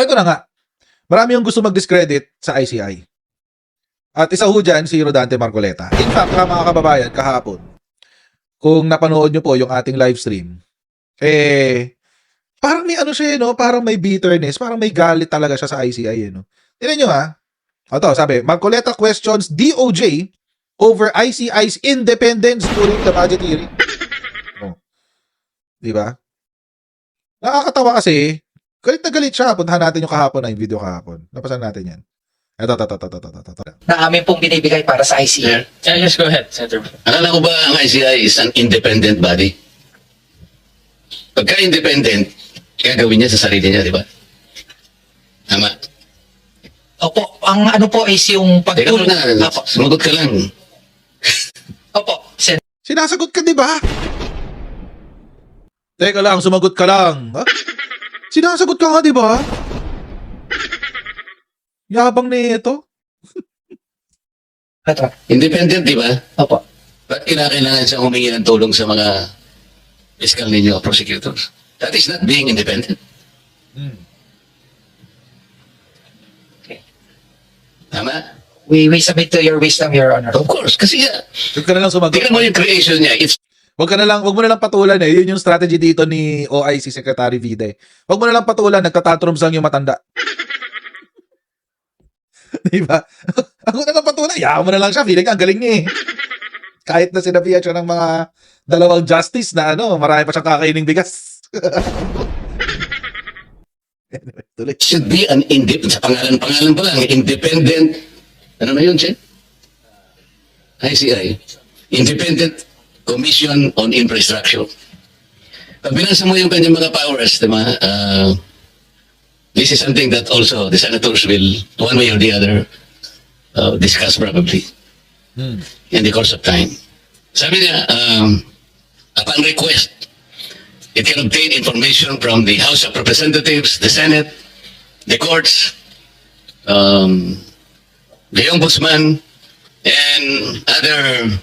So ito na nga. Marami yung gusto mag-discredit sa ICI. At isa ho dyan, si Rodante Marcoleta. In fact, mga kababayan, kahapon, kung napanood nyo po yung ating live stream, eh, parang may ano siya, eh, no? parang may bitterness, parang may galit talaga siya sa ICI. Eh, no? Tignan nyo ha. Ito, sabi, Marcoleta questions DOJ over ICI's independence during the budget hearing. Oh. Di ba? Nakakatawa kasi, galit na galit siya. Puntahan natin yung kahapon na yung video kahapon. Napasan natin yan. Ito, ito, ito, ito, ito, ito, ito. na amin pong binibigay para sa ICA. Yeah. Yeah, yes, go ahead, Senator. Akala ko ba ang ICI is an independent body? Pagka independent, gagawin niya sa sarili niya, di ba? Tama. Opo, ang ano po is yung Teka pagtulong. muna, Opo, sumagot ka lang. opo, Sen. Sinasagot ka, di ba? Teka lang, sumagot ka lang. Ha? Sinasagot ka nga, di ba? Yabang na ito. Ito. Independent, di ba? Opo. Ba't kinakailangan siya humingi ng tulong sa mga fiscal ninyo prosecutors? That is not being independent. Tama? We, we submit to your wisdom, Your Honor. Of course, kasi uh, Huwag ka na lang sumagot. tingnan mo yung creation niya. It's Huwag ka na lang, huwag mo na lang patulan eh. Yun yung strategy dito ni OIC Secretary Vide. Huwag mo na lang patulan, nagtatantrums lang yung matanda. Di ba? Ako na lang patulan, yaman mo na lang siya. Feeling ang galing niya eh. Kahit na sinabihan siya ng mga dalawang justice na ano, marami pa siyang kakaining bigas. anyway, tuloy. should be an independent, sa pangalan-pangalan pa lang, independent, ano na yun, Chen? ICI, Independent Commission on Infrastructure. Pag binasa mo yung kanyang mga powers, diba, uh, this is something that also the senators will, one way or the other, uh, discuss probably in the course of time. Sabi niya, um, upon request, it can obtain information from the House of Representatives, the Senate, the courts, um, the Ombudsman, and other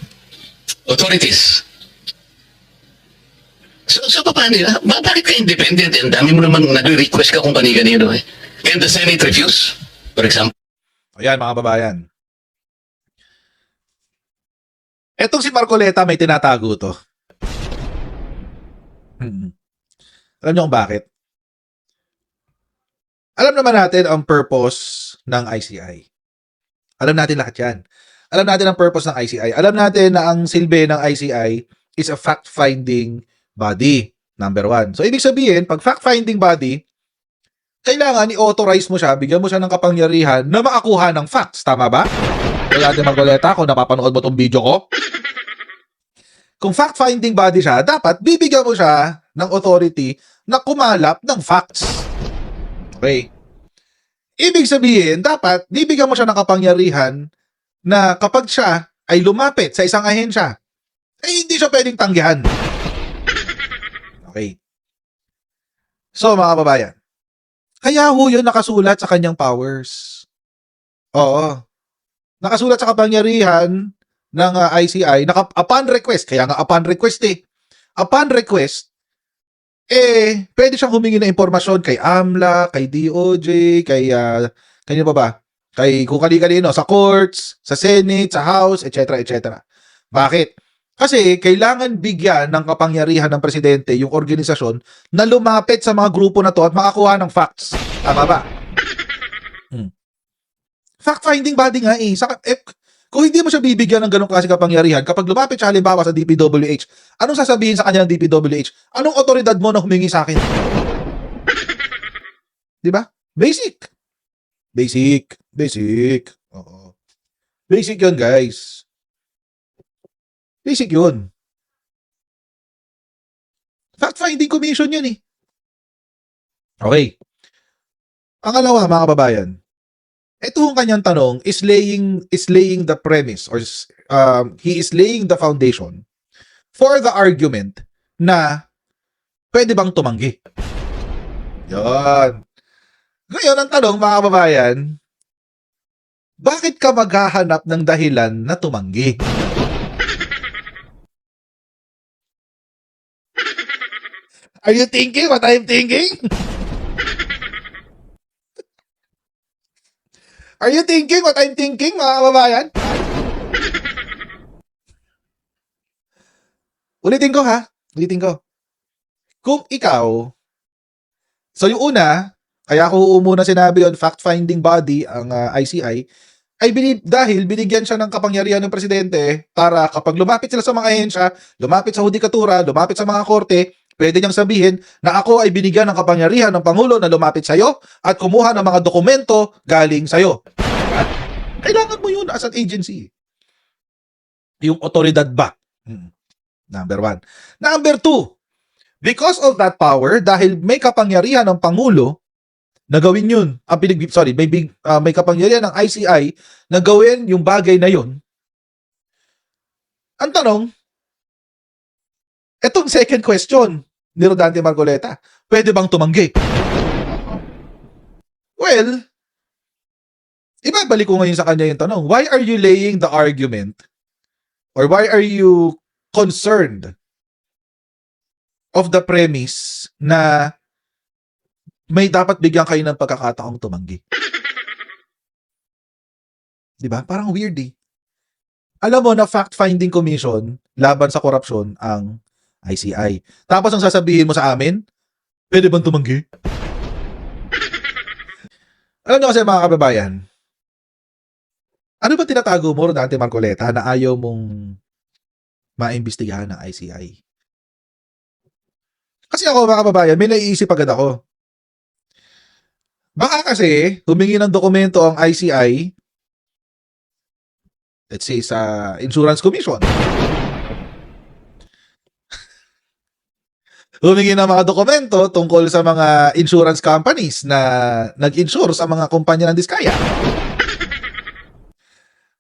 authorities. So, so paano yun? Ba, bakit ka independent? Ang dami mo naman nagre-request ka kung kani-kanino eh. Can the Senate refuse? For example, Ayan, mga babayan. Etong si Marcoleta may tinatago to. Hmm. Alam niyo kung bakit? Alam naman natin ang purpose ng ICI. Alam natin lahat yan. Alam natin ang purpose ng ICI. Alam natin na ang silbi ng ICI is a fact-finding body. Number one. So, ibig sabihin, pag fact-finding body, kailangan i-authorize mo siya, bigyan mo siya ng kapangyarihan na makakuha ng facts. Tama ba? Wala natin maguleta kung napapanood mo tong video ko. Kung fact-finding body siya, dapat bibigyan mo siya ng authority na kumalap ng facts. Okay. Ibig sabihin, dapat bibigyan mo siya ng kapangyarihan na kapag siya ay lumapit sa isang ahensya, ay hindi siya pwedeng tanggihan. Okay. So, mga kababayan, kaya ho yun nakasulat sa kanyang powers. Oo. Nakasulat sa kapangyarihan ng uh, ICI, naka, upon request, kaya nga upon request eh. Upon request, eh, pwede siyang humingi ng impormasyon kay AMLA, kay DOJ, kay, uh, kanino pa ba? Kay kung kani-kanino, sa courts, sa Senate, sa House, etc. etc. Bakit? Kasi kailangan bigyan ng kapangyarihan ng presidente yung organisasyon na lumapit sa mga grupo na to at makakuha ng facts. Tama ba? Hmm. Fact-finding body nga eh. Sa, eh. Kung hindi mo siya bibigyan ng ganong klase kapangyarihan, kapag lumapit siya halimbawa sa DPWH, anong sasabihin sa kanya ng DPWH? Anong otoridad mo na humingi sa akin? Di ba? Basic. Basic. Basic. Oo. Basic yun, guys. Basic yun. Fact-finding commission yun eh. Okay. Pangalawa, mga kababayan, ito ang kanyang tanong is laying is laying the premise or um, he is laying the foundation for the argument na pwede bang tumanggi. Yon. Ngayon, ang tanong, mga kababayan, bakit ka maghahanap ng dahilan na tumanggi? Are you thinking what I'm thinking? Are you thinking what I'm thinking, mga kababayan? Ulitin ko ha. Ulitin ko. Kung ikaw, so yung una, kaya ko muna sinabi on fact-finding body, ang ah, ICI, I believe dahil binigyan siya ng kapangyarihan ng presidente para kapag lumapit sila sa mga ahensya, lumapit sa hudikatura, lumapit sa mga korte, pwede niyang sabihin na ako ay binigyan ng kapangyarihan ng Pangulo na lumapit sa'yo at kumuha ng mga dokumento galing sa'yo. Diba? Kailangan mo yun as an agency. Yung otoridad ba? Hmm. Number one. Number two, because of that power, dahil may kapangyarihan ng Pangulo, na gawin yun. Ang pinag sorry, may big, ah, may kapangyarihan ng ICI na gawin yung bagay na yun. Ang tanong, etong second question ni Rodante Margoleta, pwede bang tumanggi? Well, ibabalik ko ngayon sa kanya yung tanong, why are you laying the argument or why are you concerned of the premise na may dapat bigyan kayo ng pagkakataong tumanggi. 'Di ba? Parang weird eh. Alam mo na fact-finding commission laban sa korupsyon ang ICI. Tapos ang sasabihin mo sa amin, pwede bang tumanggi? Alam niyo kasi mga kababayan, ano ba tinatago mo, Rodante Marcoleta, na ayaw mong maimbestigahan ng ICI? Kasi ako, mga kababayan, may naiisip agad ako. Baka kasi humingi ng dokumento ang ICI let's say sa Insurance Commission. humingi ng mga dokumento tungkol sa mga insurance companies na nag-insure sa mga kumpanya ng Diskaya.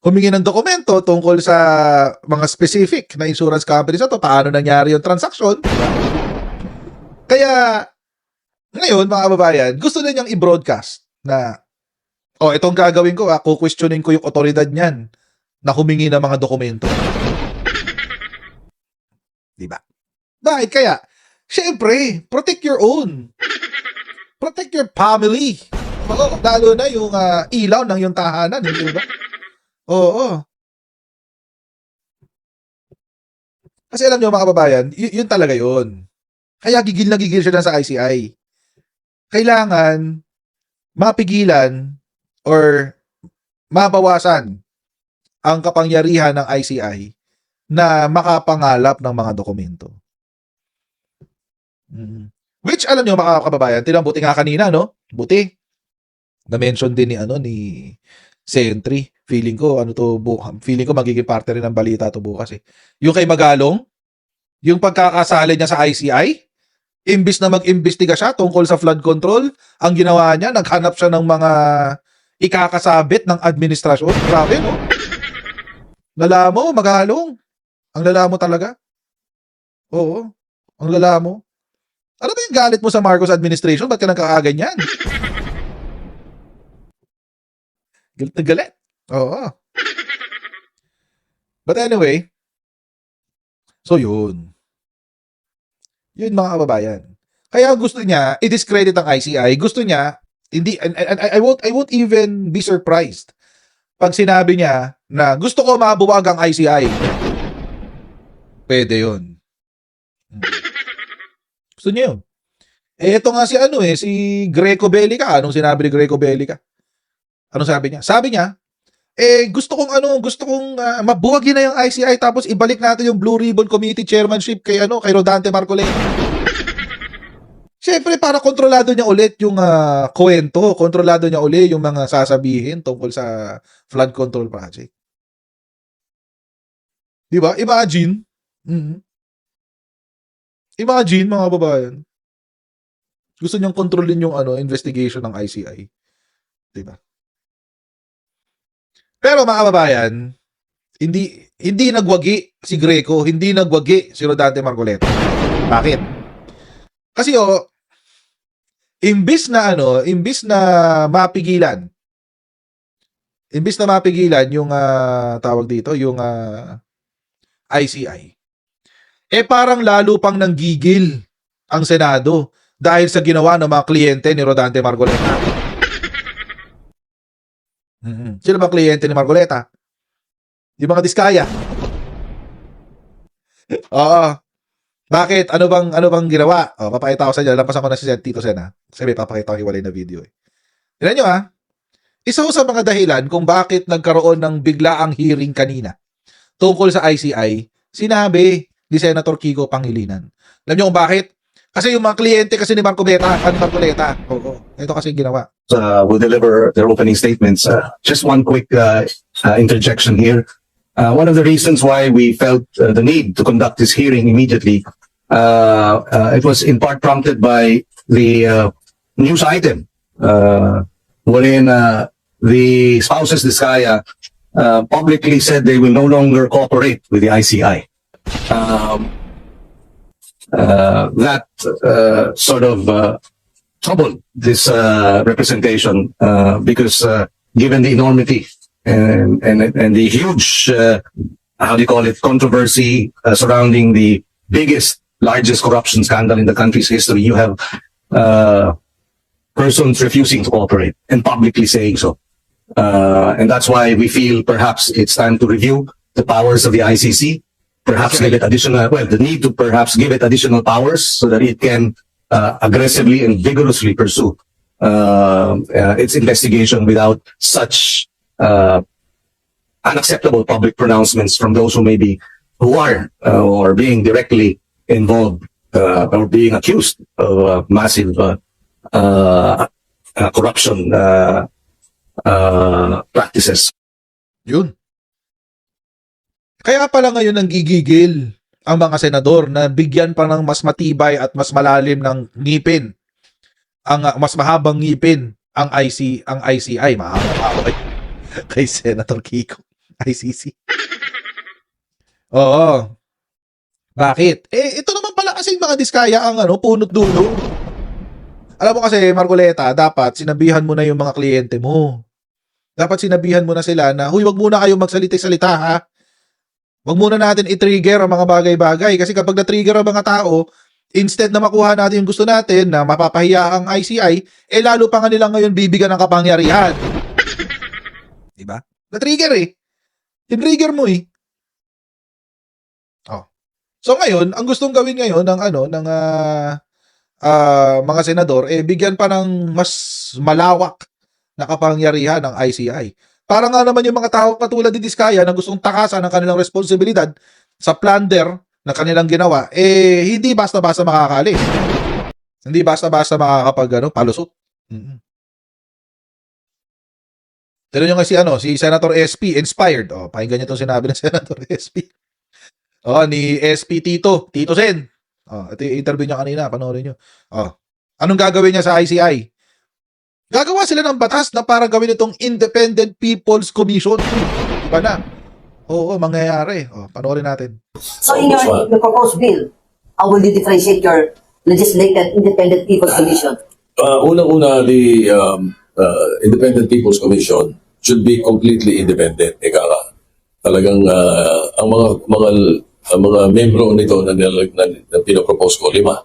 Humingi ng dokumento tungkol sa mga specific na insurance companies na to, paano nangyari yung transaction. Kaya, ngayon, mga kababayan, gusto na niyang i-broadcast na, oh, itong gagawin ko, ah, questioning ko yung otoridad niyan na humingi ng mga dokumento. Diba? Bakit kaya? Siyempre, protect your own. Protect your family. Oo, lalo na yung ah, ilaw ng yung tahanan, hindi ba? Oo. Kasi alam niyo mga kababayan, y- yun talaga yun. Kaya gigil na gigil siya sa ICI kailangan mapigilan or mabawasan ang kapangyarihan ng ICI na makapangalap ng mga dokumento. Mm. Which alam niyo mga kababayan, tinang buti nga kanina no? Buti. Na-mention din ni ano ni Sentry. Feeling ko ano to feeling ko magiging parte rin ng balita to bukas eh. Yung kay Magalong, yung pagkakasali niya sa ICI, imbis na mag-imbestiga siya tungkol sa flood control, ang ginawa niya, naghanap siya ng mga ikakasabit ng administrasyon. Grabe, no? Lalamo, magalong. Ang lalamo talaga. Oo. Ang lalamo. Ano ba yung galit mo sa Marcos administration? Ba't ka nagkakaganyan? Galit na galit. Oo. But anyway, so yun. Yun mga kababayan. Kaya gusto niya i-discredit ang ICI. Gusto niya hindi and, and- and I won't I won't even be surprised pag sinabi niya na gusto ko mabuwag ang ICI. Pwede 'yun. Hmm. Gusto niya 'yun. Eh ito nga si ano eh si Greco Bellica. Anong sinabi ni Greco Bellica? Anong sabi niya? Sabi niya, eh gusto kong ano, gusto kong ah, mabuwagin na yung ICI tapos ibalik natin yung Blue Ribbon Committee chairmanship kay ano, kay Rodante Marcoleta. Siyempre, para kontrolado niya ulit yung ah, kwento, kontrolado niya ulit yung mga sasabihin tungkol sa flood control project. Di ba? Imagine. Mhm. Imagine, mga babayan. Gusto niyang kontrolin yung ano, investigation ng ICI. Di ba? Pero mga kababayan, hindi hindi nagwagi si Greco, hindi nagwagi si Rodante Marcoleta. Bakit? Kasi oh, imbis na ano, imbis na mapigilan, imbis na mapigilan yung ah, tawag dito, yung ah, ICI, eh parang lalo pang nanggigil ang Senado dahil sa ginawa ng mga kliyente ni Rodante Margoleta. Mhm. Sino ba kliyente ni Marcoleta? Yung mga diskaya. Oo. Bakit? Ano bang ano bang ginawa? Oh, papakita ko sa inyo. Lampasan ko na si Tito Sen ha. Kasi may papakita ko hiwalay na video eh. Tignan nyo ha. Isa ho sa mga dahilan kung bakit nagkaroon ng biglaang hearing kanina tungkol sa ICI, sinabi ni Senator Kiko Pangilinan. Alam niyo kung bakit? Kasi yung mga kliyente kasi ni Marcoleta, ni Marcoleta. Oo. Ito kasi ginawa. uh, will deliver their opening statements. Uh, just one quick uh, uh, interjection here. Uh, one of the reasons why we felt uh, the need to conduct this hearing immediately, uh, uh, it was in part prompted by the uh, news item, uh, wherein uh, the spouses Discaya uh, publicly said they will no longer cooperate with the ICI. Um, uh, that uh, sort of uh, troubled this uh, representation uh, because uh, given the enormity and and and the huge uh, how do you call it controversy uh, surrounding the biggest largest corruption scandal in the country's history you have uh, persons refusing to cooperate and publicly saying so. Uh, and that's why we feel perhaps it's time to review the powers of the ICC perhaps give it additional well the need to perhaps give it additional powers so that it can uh, aggressively and vigorously pursue uh, uh, its investigation without such uh, unacceptable public pronouncements from those who may be who are uh, or being directly involved uh, or being accused of uh, massive uh, uh, corruption uh, uh, practices. Yun. Kaya pala ngayon nang gigigil ang mga senador na bigyan pa ng mas matibay at mas malalim ng ngipin. Ang uh, mas mahabang ngipin ang IC ang ICI mahaba pa kay, Senator Kiko ICC. Oo. Bakit? Eh ito naman pala kasi mga diskaya ang ano punot dulo. Alam mo kasi Marcoleta, dapat sinabihan mo na yung mga kliyente mo. Dapat sinabihan mo na sila na, huy, wag muna kayo magsalita-salita ha. Wag muna natin i-trigger ang mga bagay-bagay kasi kapag na-trigger ang mga tao, instead na makuha natin yung gusto natin na mapapahiya ang ICI, eh lalo pa nga nilang ngayon bibigyan ng kapangyarihan. Diba? Na-trigger eh. Tin-trigger mo eh. Oh. So ngayon, ang gustong gawin ngayon ng ano ng ah, ah, mga senador eh bigyan pa ng mas malawak na kapangyarihan ng ICI. Para nga naman yung mga tao katulad ni Diskaya na gustong takasan ang kanilang responsibilidad sa plunder na kanilang ginawa, eh, hindi basta-basta makakali. Hindi basta-basta makakapag, ano, palusot. mm Tignan nga si, ano, si Senator SP, inspired. Oh, pakinggan nyo itong sinabi ng Senator SP. Oh, ni SP Tito, Tito Sen. Oh, ito yung interview niya kanina, panoorin nyo. Oh, anong gagawin niya sa ICI? Gagawa sila ng batas na para gawin itong Independent People's Commission. Iba na. Oo, mangyayari. Oh, panoorin natin. So in your, in your proposed bill, how will you differentiate your legislated independent people's commission? Uh, unang-una, the um, uh, Independent People's Commission should be completely independent. Ika nga. Talagang uh, ang mga mga ang mga membro nito na, na, na, na pinapropose ko, lima.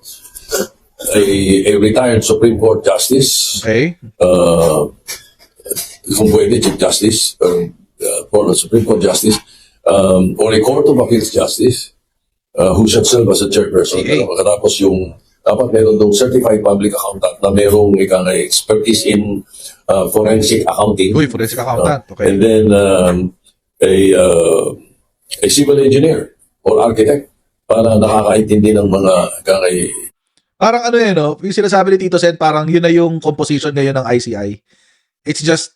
A, a retired Supreme Court Justice, Okay? uh, kung pwede, Chief Justice, um, uh, for the Supreme Court Justice, um, or a Court of Appeals Justice, uh, who should serve as a chairperson. Okay. Pagkatapos yung, dapat meron dong certified public accountant na merong ika nga expertise in uh, forensic accounting. Uy, forensic accountant. Okay. And then, um, a, uh, a civil engineer or architect para nakakaintindi ng mga ika nga Parang ano yun, no? Yung sinasabi ni Tito Sen, parang yun na yung composition ngayon ng ICI. It's just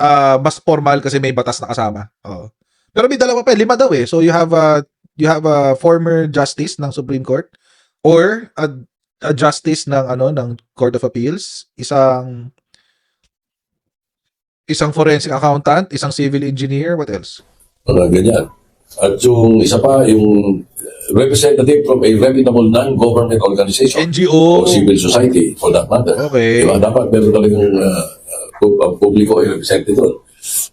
uh, mas formal kasi may batas na kasama. Oo. Pero may dalawa pa, eh, lima daw eh. So you have a you have a former justice ng Supreme Court or a, a justice ng ano ng Court of Appeals, isang isang forensic accountant, isang civil engineer, what else? mga ganyan. At yung isa pa, yung representative from a reputable non-government organization NGO. o civil society for that matter. Okay. Diba? Dapat meron talagang uh, uh, publiko ay represented doon.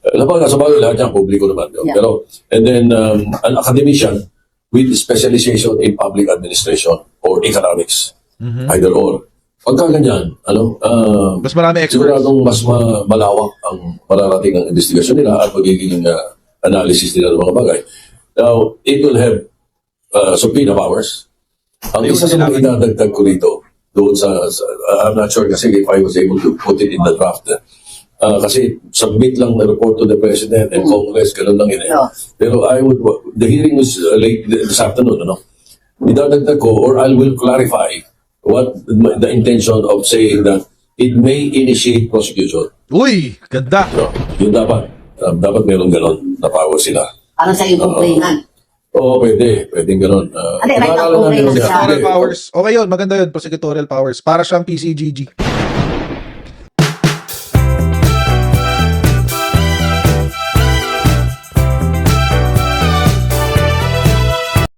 Uh, nga sa bagay lahat yan, publiko naman. Yeah. Pero, and then, um, an academician with specialization in public administration or economics. Mhm. Either or. Pagka ganyan, ano, ah, Mas marami experts. siguradong mas ma- malawak ang mararating ang investigasyon nila at magiging uh, analysis nila ng mga bagay. Now, it will have uh, subpoena powers. Ang isa sa mga idadagdag ko rito, doon sa, sa- I'm not sure kasi if I was able to put it in the draft. Uh, kasi submit lang na report to the President and Congress, ganun lang yun eh. Yeah. Pero I would, the hearing was uh, late this afternoon, ano? Idadagdag ko or I will clarify what the intention of saying that it may initiate prosecution. Uy, ganda. No, yun dapat. Uh, dapat meron ganon na power sila. Parang sa yung complainant. Oo, pwede. Pwedeng ganon. Uh, Hindi, right complainant yan. siya. Prosecutorial powers. Okay yun, maganda yun, prosecutorial powers. Para siyang PCGG.